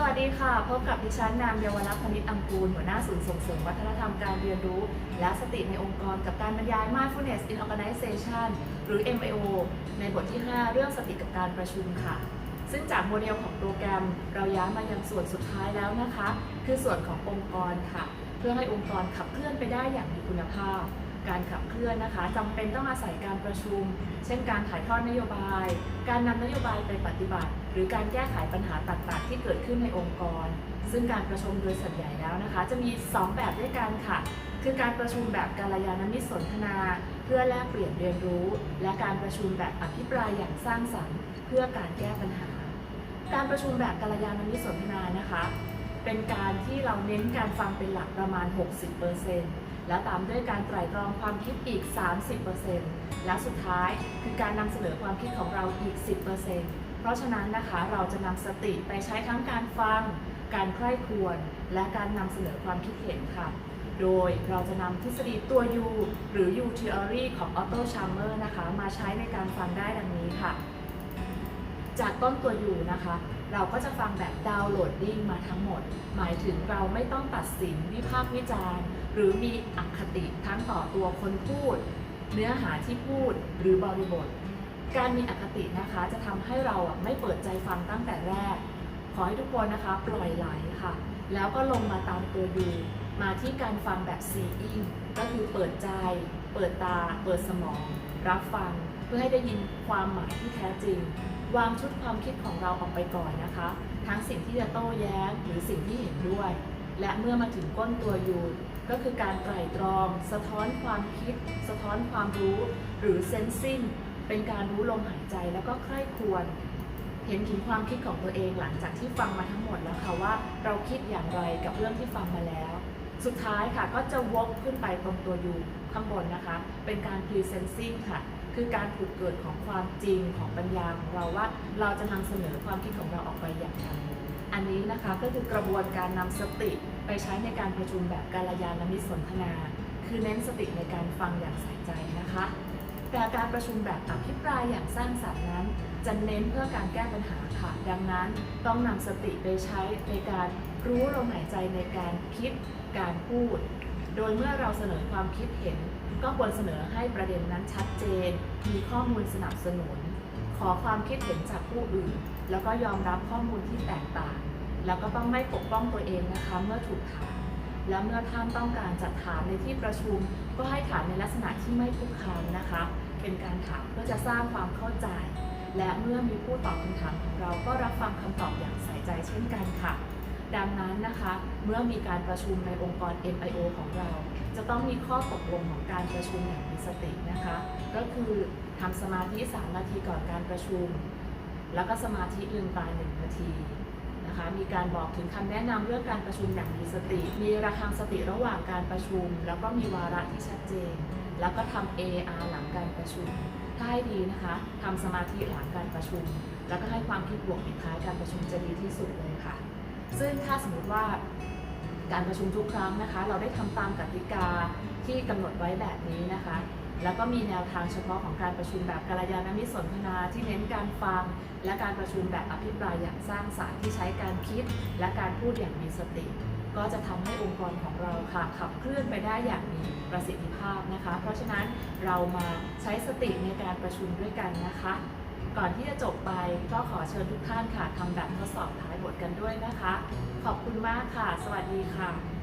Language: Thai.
สวัสดีค่ะ พบกับดิฉันนามเยาวรักษ์พนิษอังกูล หัวหน้าศูนย์ส่งเสริมวัฒนธรรมการเรียนรู้ และสติในองค์กรกับการบรรยาย Mindfulness in Organization หรือ MIO ในบทที่ 5 เรื่องสติกับการประชุมค่ะ ซึ่งจากโมเดลของโปรแกรมเราย้ายมายังส่วนสุดท้ายแล้วนะคะ คือส่วนขององค์กรค่ะ เพื่อให้องค์กรขับเคลื่อนไปได้อย่างมีคุณภาพ การขับเคลื่อนนะคะจำเป็นต้องอาศัยการประชุม เช่นการถ่ายทอดนโยบาย การนำนโยบายไปปฏิบัติ หรือการแก้ไขปัญหาต่างๆ ที่เกิดขึ้นในองค์กร ซึ่งการประชุมโดยส่วนใหญ่แล้วนะคะ จะมี 2 แบบด้วยกันค่ะ คือการประชุมแบบกาลยานมิตรสนทนา เพื่อแลกเปลี่ยนเรียนรู้ และการประชุมแบบอภิปรายอย่างสร้างสรรค์ เพื่อการแก้ปัญหา การประชุมแบบกาลยานมิตรสนทนานะคะ เป็นการที่เราเน้นการฟังเป็นหลักประมาณ 60% แล้วตามด้วยการไตร่ตรองความคิดอีก 30%และสุดท้ายคือการนำเสนอความคิดของเราอีก 10%เพราะฉะนั้นนะคะเราจะนำสติไปใช้ทั้งการฟัง การใคร่ครวญและการนำเสนอความคิดเห็นค่ะ โดยเราจะนำทฤษฎีตัว U หรือ U theory ของ Otto Scharmer นะคะ มาใช้ในการฟังได้ดังนี้ค่ะ จากต้นตัวอยู่นะคะ เราก็จะฟังแบบดาวน์โหลดดิ้งมาทั้งหมด หมายถึงเราไม่ต้องตัดสินวิพากษ์วิจารณ์ หรือมีอคติทั้งต่อตัวคนพูด เนื้อหาที่พูดหรือบริบท การมีอคตินะคะจะทำให้เราไม่เปิดใจฟังตั้งแต่แรก ขอให้ทุกคนนะคะปล่อยไหลค่ะ แล้วก็ลงมาตามตัวยูมาที่การฟังแบบ seeing ก็คือเปิดใจ เปิดตา เปิดสมอง รับฟัง เพื่อให้ได้ยินความหมายที่แท้จริง วางชุดความคิดของเราออกไปก่อนนะคะ ทั้งสิ่งที่จะโต้แย้งหรือสิ่งที่เห็นด้วย และเมื่อมาถึงก้นตัวยูก็คือการไตร่ตรอง สะท้อนความคิด สะท้อนความรู้ หรือเซนซิงเป็นการรู้ลมหายใจแล้วก็ใคร่ควญเห็นถึงความคิดของตัวเองหลังจากที่ฟังมาทั้งหมดแล้วค่ะว่าเราคิดอย่างไรกับเรื่องที่ฟังมาแล้ว สุดท้ายค่ะก็จะวกขึ้นไปตรงตัวยูข้างบนนะคะ เป็นการ presenting ค่ะ คือการผุดเกิดของความจริงของปัญญาของเราว่าเราจะนำเสนอความคิดของเราออกไปอย่างไรอันนี้นะคะก็คือกระบวนการนำสติไปใช้ในการประชุมแบบกาลยานมิตรสนทนา คือเน้นสติในการฟังอย่างใส่ใจนะคะ แต่การประชุมแบบอภิปรายอย่างสร้างสรรค์นั้น จะเน้นเพื่อการแก้ปัญหาค่ะ ดังนั้นต้องนำสติไปใช้ในการรู้ลมหายใจในการคิดการพูด โดยเมื่อเราเสนอความคิดเห็น ก็ควรเสนอให้ประเด็นนั้นชัดเจน มีข้อมูลสนับสนุน ขอความคิดเห็นจากผู้อื่น แล้วก็ยอมรับข้อมูลที่แตกต่าง แล้วก็ต้องไม่ปกป้องตัวเองนะคะเมื่อถูกถามและเมื่อท่านต้องการจัดถามในที่ประชุม ก็ให้ถามในลักษณะที่ไม่คุกคามนะคะ เป็นการถามเพื่อจะสร้างความเข้าใจ และเมื่อมีผู้ตอบคำถามของเราก็รับฟังคำตอบอย่างใส่ใจเช่นกันค่ะ ดังนั้นนะคะเมื่อมีการประชุมในองค์กร MIO ของเรา จะต้องมีข้อตกลงของการประชุมอย่างมีสตินะคะ ก็คือทำสมาธิ 3 นาทีก่อนการประชุม แล้วก็สมาธิลืมตา1นาทีนะคะมีการบอกถึงคำแนะนำเรื่องการประชุมอย่างมีสติ มีระฆังสติระหว่างการประชุม แล้วก็มีวาระที่ชัดเจน แล้วก็ทำ AR หลังการประชุมถ้าให้ดีนะคะทำสมาธิหลังการประชุม แล้วก็ให้ความคิดบวกปิดท้ายการประชุมจะดีที่สุดเลยค่ะ ซึ่งถ้าสมมติว่าการประชุมทุกครั้งนะคะ เราได้ทำตามกติกาที่กำหนดไว้แบบนี้นะคะ แล้วก็มีแนวทางเฉพาะของการประชุมแบบกาลยานมิตรสนทนาที่เน้นการฟัง และการประชุมแบบอภิปรายอย่างสร้างสรรค์ที่ใช้การคิด และการพูดอย่างมีสติ ก็จะทำให้องค์กรของเราค่ะขับเคลื่อนไปได้อย่างมีประสิทธิภาพนะคะ เพราะฉะนั้นเรามาใช้สติในการประชุมด้วยกันนะคะ ก่อนที่จะจบไปก็ขอเชิญทุกท่านค่ะทำแบบทดสอบท้ายบทกันด้วยนะคะ ขอบคุณมากค่ะ สวัสดีค่ะ